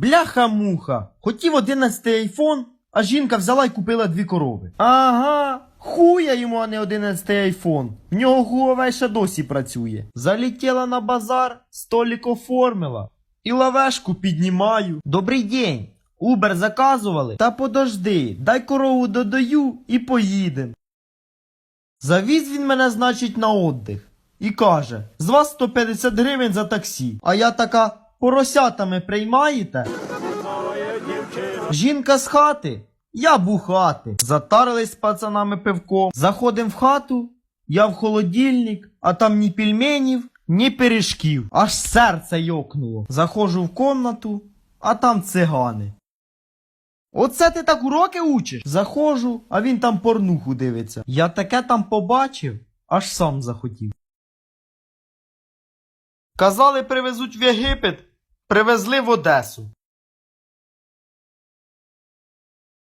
Бляха-муха. Хотів 11 айфон, а жінка взяла і купила дві корови. Ага. Хуя йому, а не 11 айфон. В нього Huawei ще досі працює. Залетіла на базар, столик оформила. І лавешку піднімаю. Добрий день. Убер заказували? Та подожди, дай корову додаю і поїдем. Завіз він мене, значить, на отдих. І каже: з вас 150 гривень за таксі. А я така, поросятами приймаєте? Жінка з хати, я бухати. Затарились з пацанами пивком. Заходим в хату, я в холодильник, а там ні пельменів, ні пиріжків. Аж серце йокнуло. Заходжу в комнату, а там цигани. Оце ти так уроки учиш? Заходжу, а він там порнуху дивиться. Я таке там побачив, аж сам захотів. Казали, привезуть в Єгипет, привезли в Одесу.